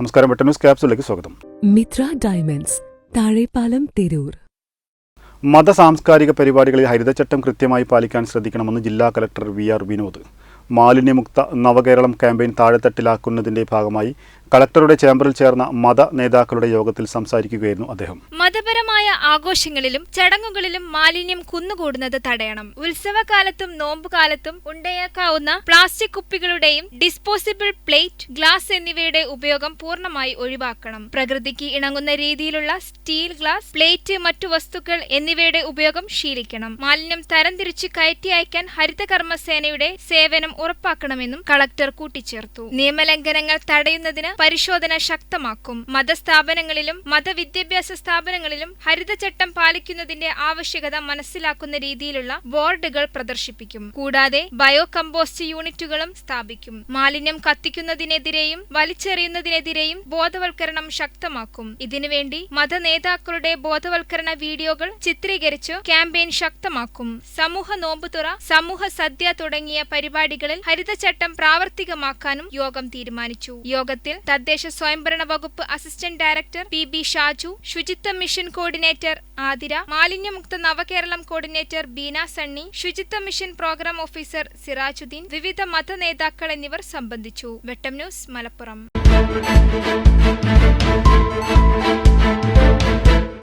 നമസ്കാരം വെട്ട ന്യൂസ് ക്യാപ്സിലേക്ക് സ്വാഗതം. മിത്ര ഡയമണ്ട്സ് താഴെപ്പാലം തിരൂർ. മത സാംസ്കാരിക പരിപാടികളിൽ ഹരിതചട്ടം കൃത്യമായി പാലിക്കാൻ ശ്രദ്ധിക്കണമെന്ന് ജില്ലാ കലക്ടർ വി ആർ വിനോദ്. മാലിന്യമുക്ത നവകേരളം ക്യാമ്പയിൻ താഴെത്തട്ടിലാക്കുന്നതിന്റെ ഭാഗമായി കളക്ടറുടെ ചേംബറിൽ ചേർന്ന മത നേതാക്കളുടെ യോഗത്തിൽ സംസാരിക്കുകയായിരുന്നു അദ്ദേഹം. മതപരമായ ആഘോഷങ്ങളിലും ചടങ്ങുകളിലും മാലിന്യം കുന്നുകൂടുന്നത് തടയണം. ഉത്സവകാലത്തും നോമ്പുകാലത്തും ഉണ്ടായേക്കാവുന്ന പ്ലാസ്റ്റിക് കുപ്പികളുടെയും ഡിസ്പോസിബിൾ പ്ലേറ്റ് ഗ്ലാസ് എന്നിവയുടെ ഉപയോഗം പൂർണമായി ഒഴിവാക്കണം. പ്രകൃതിക്ക് ഇണങ്ങുന്ന രീതിയിലുള്ള സ്റ്റീൽ ഗ്ലാസ് പ്ലേറ്റ് മറ്റു വസ്തുക്കൾ എന്നിവയുടെ ഉപയോഗം ശീലിക്കണം. മാലിന്യം തരംതിരിച്ച് കയറ്റി അയക്കാൻ ഹരിതകർമ്മസേനയുടെ സേവനം ഉറപ്പാക്കണമെന്നും കളക്ടർ കൂട്ടിച്ചേർത്തു. നിയമലംഘനങ്ങൾ തടയുന്നതിന് പരിശോധന ശക്തമാക്കും. മതസ്ഥാപനങ്ങളിലും മതവിദ്യാഭ്യാസ സ്ഥാപനങ്ങളിലും ഹരിതചട്ടം പാലിക്കുന്നതിന്റെ ആവശ്യകത മനസ്സിലാക്കുന്ന രീതിയിലുള്ള ബോർഡുകൾ പ്രദർശിപ്പിക്കും. കൂടാതെ ബയോ കമ്പോസ്റ്റ് യൂണിറ്റുകളും സ്ഥാപിക്കും. മാലിന്യം കത്തിക്കുന്നതിനെതിരെയും വലിച്ചെറിയുന്നതിനെതിരെയും ബോധവൽക്കരണം ശക്തമാക്കും. ഇതിനുവേണ്ടി മതനേതാക്കളുടെ ബോധവൽക്കരണ വീഡിയോകൾ ചിത്രീകരിച്ചു ക്യാമ്പയിൻ ശക്തമാക്കും. സമൂഹ നോമ്പുതുറ സമൂഹ സദ്യ തുടങ്ങിയ പരിപാടികളിൽ ഹരിതചട്ടം പ്രാവർത്തികമാക്കാനും യോഗം തീരുമാനിച്ചു. യോഗത്തിൽ തദ്ദേശ സ്വയംഭരണ വകുപ്പ് assistant director P B Shaju ശുചിത്വ മിഷൻ കോർഡിനേറ്റർ ആതിര മാലിന്യമുക്ത നവകേരളം കോർഡിനേറ്റർ ബീന സണ്ണി ശുചിത്വ മിഷൻ പ്രോഗ്രാം ഓഫീസർ സിറാജുദ്ദീൻ വിവിധ മത നേതാക്കൾ എന്നിവർ സംബന്ധിച്ചു. വെട്ടം ന്യൂസ് മലപ്പുറം.